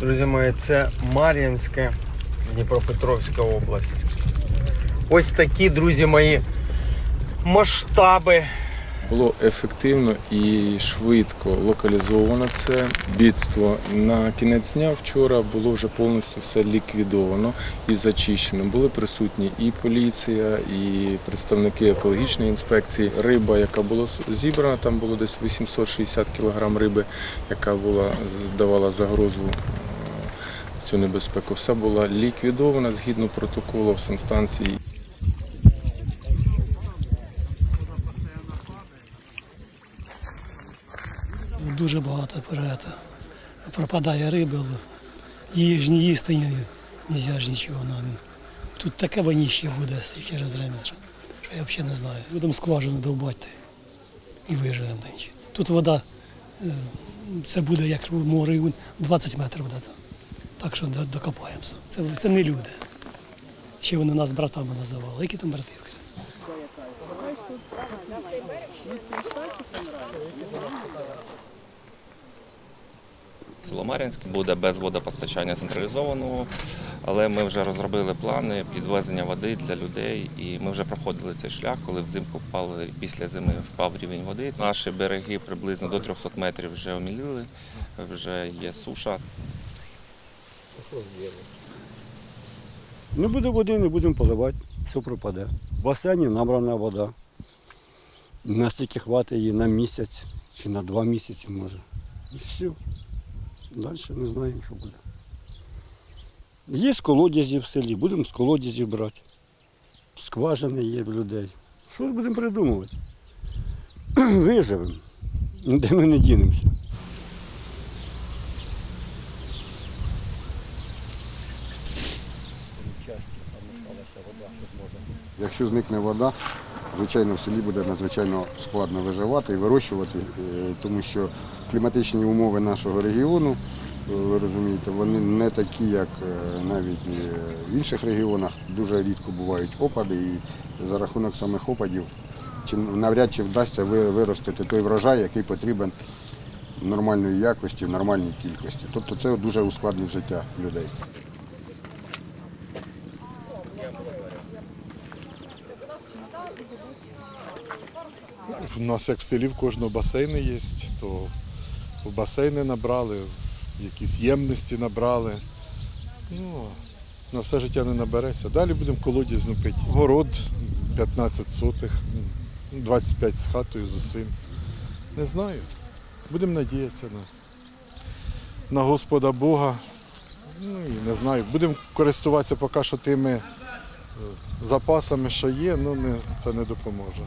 Друзі мої, це Мар'їнське, Дніпропетровська область. Ось такі, друзі мої, масштаби. Було ефективно і швидко локалізовано це бідство. На кінець дня вчора було вже повністю все ліквідовано і зачищено. Були присутні і поліція, і представники екологічної інспекції. Риба, яка була зібрана, там було десь 860 кг риби, яка була давала загрозу. Цю небезпеку все була ліквідована згідно протоколу в санстанції. Дуже багато перета. пропадає риби, її ж не їсти не можна ж нічого. Ну, Тут таке воніще буде через время, що я взагалі не знаю. Будемо скважину довбати і виживемо. Тут вода, е, це буде як море 20 метрів вода. Так що докопаємося. Це, це не люди. Ще вони нас братами називали. Які там брати? Село Мар'їнське буде без водопостачання централізованого, але ми вже розробили плани підвезення води для людей, і ми вже проходили цей шлях, коли взимку впали після зими впав рівень води. Наші береги приблизно до 300 метрів вже оміліли, вже є суша. Не буде води, не будемо поливати, все пропаде. В басейні набрана вода. Настільки хватить її на місяць чи на два місяці може. І все. Далі не знаємо, що буде. Є з колодязі в селі, будемо з колодязів брати. Скважини є в людей. Що будемо придумувати? Виживемо. Де ми не дінемося. Якщо зникне вода, звичайно, в селі буде надзвичайно складно виживати і вирощувати, е, тому що кліматичні умови нашого регіону, е, ви розумієте, вони не такі, як е, навіть в інших регіонах. Дуже рідко бувають опади, і за рахунок самих опадів навряд чи вдасться виростити той врожай, який потрібен нормальної якості, в нормальній кількості. Тобто це дуже ускладнить життя людей. У нас як в селі в кожного басейни є, то в басейни набрали, якісь ємності набрали. Ну, на все життя не набереться. Далі будемо колодязь пити. Город 15 сотих, ну, 25 з хатою з усім. Не знаю. Будемо надіятися на, на Господа Бога. Ну і не знаю. Будемо користуватися поки що тими е, запасами, що є, але не, це не допоможе.